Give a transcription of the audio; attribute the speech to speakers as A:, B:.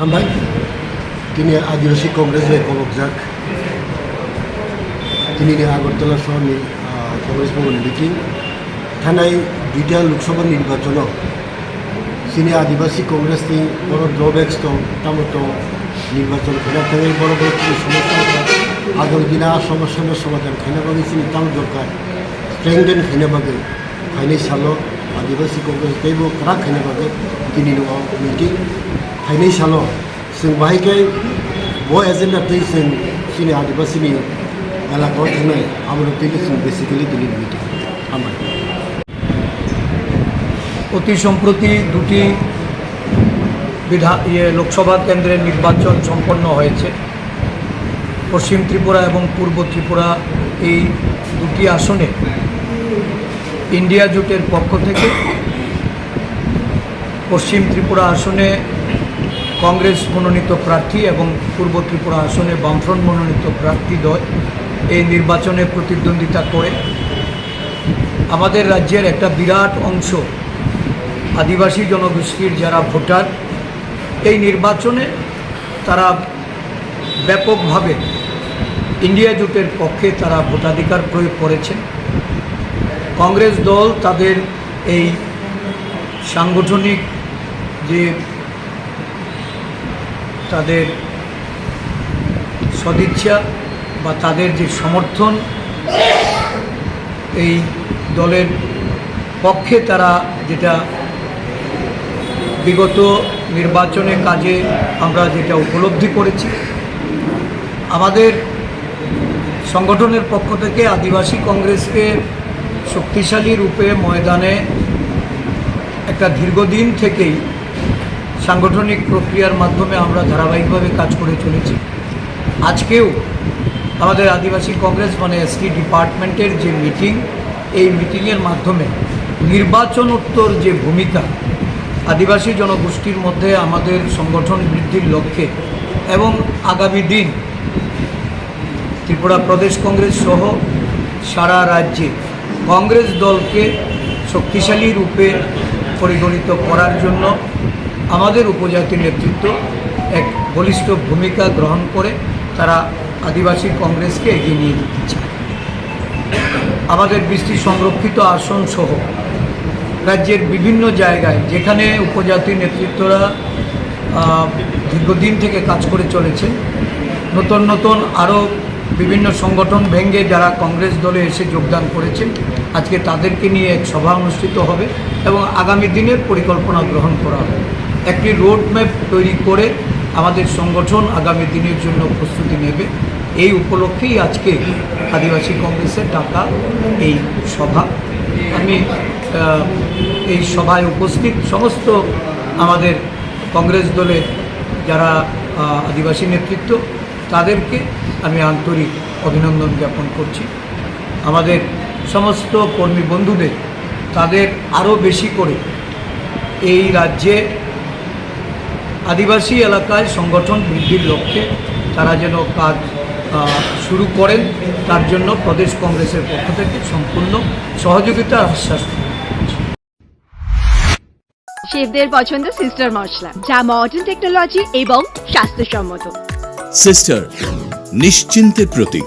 A: આમ তিনি আদিবাসী কংগ্রেসের কনক তিনি আগরতলা সহ কংগ্রেস ভবন মিটিং থানায় দুইটা লোকসভা নির্বাচন তিনি আদিবাসী কংগ্রেস তিনি বড় ড্রব্যাক্স তো তামত নির্বাচন খেলা তাদের বড় বড় কিছু সমস্যা আগর দিনা সমস্যার সমাধান খাইনাবাগে তিনি তাও দরকার। স্ট্রেংদেন খাইনাবাগে খাইনি সালো আদিবাসী কংগ্রেস দেব কারা খাইনাবাগে তিনি মিটিং। न'आव मिटिं खाइनाय साल' जों बाहायखाय ब एजेन्डाथै जों जोंनि आदिबासिनि एलाकायाव थानाय आबादथिनि जों बेसिकेलि दिनै मिटिं हामबाय
B: অতি সম্প্রতি দুটি বিধা ইয়ে লোকসভা কেন্দ্রের নির্বাচন সম্পন্ন হয়েছে পশ্চিম ত্রিপুরা এবং পূর্ব ত্রিপুরা এই দুটি আসনে ইন্ডিয়া জোটের পক্ষ থেকে পশ্চিম ত্রিপুরা আসনে কংগ্রেস মনোনীত প্রার্থী এবং পূর্ব ত্রিপুরা আসনে বামফ্রন্ট মনোনীত প্রার্থী দ্বয় এই নির্বাচনে প্রতিদ্বন্দ্বিতা করে। আমাদের রাজ্যের একটা বিরাট অংশ আদিবাসী জনগোষ্ঠীর যারা ভোটার, এই নির্বাচনে তারা ব্যাপকভাবে ইন্ডিয়া জোটের পক্ষে তারা ভোটাধিকার প্রয়োগ করেছেন। কংগ্রেস দল তাদের এই সাংগঠনিক যে তাদের সদিচ্ছা বা তাদের যে সমর্থন, এই দলের পক্ষে তারা যেটা বিগত নির্বাচনের কাজে আমরা যেটা উপলব্ধি করেছি। আমাদের সংগঠনের পক্ষ থেকে আদিবাসী কংগ্রেসকে শক্তিশালী রূপে ময়দানে একটা দীর্ঘদিন থেকেই সাংগঠনিক প্রক্রিয়ার মাধ্যমে আমরা ধারাবাহিকভাবে কাজ করে চলেছি। আজকেও আমাদের আদিবাসী কংগ্রেস মানে এসটি ডিপার্টমেন্টের যে মিটিং, এই মিটিংয়ের মাধ্যমে নির্বাচনোত্তর যে ভূমিকা আদিবাসী জনগোষ্ঠীর মধ্যে আমাদের সংগঠন বৃদ্ধির লক্ষ্যে এবং আগামী দিন ত্রিপুরা প্রদেশ কংগ্রেস সহ সারা রাজ্যে কংগ্রেস দলকে শক্তিশালী রূপে পরিগণিত করার জন্য আমাদের উপজাতি নেতৃত্ব এক বলিষ্ঠ ভূমিকা গ্রহণ করে তারা আদিবাসী কংগ্রেসকে এগিয়ে নিয়ে যেতে চায়। আমাদের বৃষ্টি সংরক্ষিত আসন সহ রাজ্যের বিভিন্ন জায়গায় যেখানে উপজাতি নেতৃত্বরা দীর্ঘদিন থেকে কাজ করে চলেছে নতুন নতুন আরও বিভিন্ন সংগঠন ভেঙে যারা কংগ্রেস দলে এসে যোগদান করেছেন, আজকে তাদেরকে নিয়ে এক সভা অনুষ্ঠিত হবে এবং আগামী দিনের পরিকল্পনা গ্রহণ করা হবে। একটি রোড ম্যাপ তৈরি করে আমাদের সংগঠন আগামী দিনের জন্য প্রস্তুতি নেবে। এই উপলক্ষেই আজকে আদিবাসী কংগ্রেসের ডাকা এই সভা। আমি এই সভায় উপস্থিত সমস্ত আমাদের কংগ্রেস দলের যারা আদিবাসী নেতৃত্ব, তাদেরকে আমি আন্তরিক অভিনন্দন জ্ঞাপন করছি। আমাদের সমস্ত কর্মী বন্ধুদের, তাদের আরও বেশি করে এই রাজ্যে আদিবাসী এলাকায় সংগঠন বৃদ্ধির লক্ষ্যে তারা যেন কাজ আহ, শুরু করেন তার জন্য প্রদেশ কংগ্রেসের পক্ষ থেকে সম্পূর্ণ সহযোগিতা আশ্বাস দিই।
C: শেফদের পছন্দ সিস্টার মশলা যা মডার্ন টেকনোলজি এবং স্বাস্থ্যসম্মত
D: সিস্টার নিশ্চিন্তের প্রতীক